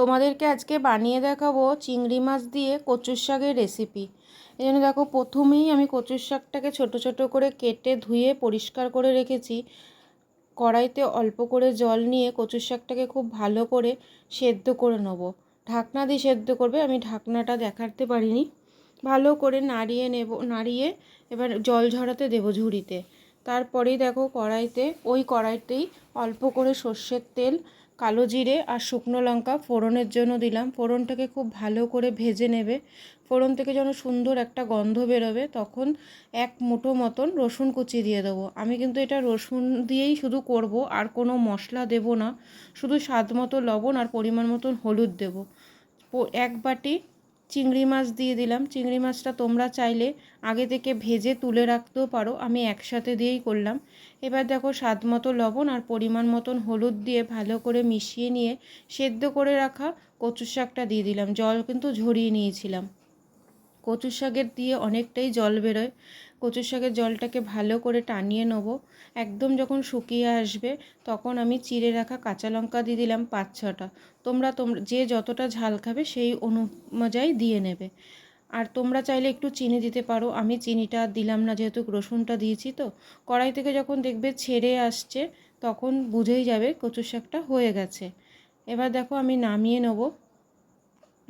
তোমাদেরকে আজকে বানিয়ে দেখাবো চিংড়ি মাছ দিয়ে কচুর শাকের রেসিপি এই জন্য দেখো, প্রথমেই আমি কচুর শাকটাকে ছোট ছোট করে কেটে ধুয়ে পরিষ্কার করে রেখেছি। কড়াইতে অল্প করে জল নিয়ে কচুর শাকটাকে খুব ভালো করে সেদ্ধ করে নেব। ঢাকনা দিয়ে সেদ্ধ করবে, আমি ঢাকনাটা দেখাতে পারিনি। ভালো করে নাড়িয়ে নেব, নাড়িয়ে এবার জল ঝরাতে দেবো ঝুড়িতে। তারপরেই দেখো কড়াইতে, ওই কড়াইতেই অল্প করে সর্ষের তেল কালো জিরে আর শুকনো লঙ্কা ফোড়নের জন্য দিলাম। ফোড়নটাকে খুব ভালো করে ভেজে নেবে। ফোড়ন থেকে যেন সুন্দর একটা গন্ধ বেরোবে, তখন এক মুঠো মতন রসুন কুচি দিয়ে দেবো। আমি কিন্তু এটা রসুন দিয়েই শুধু করব, আর কোনো মশলা দেব না। শুধু স্বাদ মতো লবণ আর পরিমাণ মতন হলুদ দেব। এক বাটি চিংড়ি মাছ দিয়ে দিলাম। চিংড়ি মাছটা তোমরা চাইলে আগে থেকে ভেজে তুলে রাখতেও পারো। আমি একসাথে দিয়েই করলাম। এবার দেখো স্বাদ মতো লবণ আর পরিমাণ মতন হলুদ দিয়ে ভালো করে মিশিয়ে নিয়ে সেদ্ধ করে রাখা কচু শাকটা দিয়ে দিলাম। জল কিন্তু ঝরিয়ে নিয়েছিলাম। কচু শাকের দিয়ে অনেকটাই জল বেরোয়। কচু শাকের জলটাকে ভালো করে টানিয়ে নেব। একদম যখন শুকিয়ে আসবে, তখন আমি চিড়ে রাখা কাঁচা লঙ্কা দিয়ে দিলাম পাঁচ ছটা। তোমরা তোমরা যে যতটা ঝাল খাবে সেই অনুযায়ী দিয়ে নেবে। আর তোমরা চাইলে একটু চিনি দিতে পারো। আমি চিনিটা দিলাম না যেহেতু রসুনটা দিয়েছি তো। কড়াই থেকে যখন দেখবে ছেড়ে আসছে, তখন বুঝেই যাবে কচু শাকটা হয়ে গেছে। এবার দেখো আমি নামিয়ে নেব।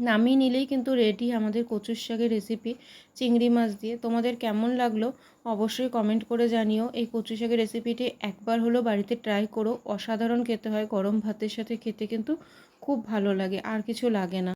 নামিয়ে নিলেই কিন্তু রেডি আমাদের কচুর শাকের রেসিপি চিংড়ি মাছ দিয়ে। তোমাদের কেমন লাগল অবশ্যই কমেন্ট করে জানিও। এই কচু শাকের রেসিপিটি একবার হলো বাড়িতে ট্রাই করো। অসাধারণ খেতে হয়। গরম ভাতের সাথে খেতে কিন্তু খুব ভালো লাগে, আর কিছু লাগে না।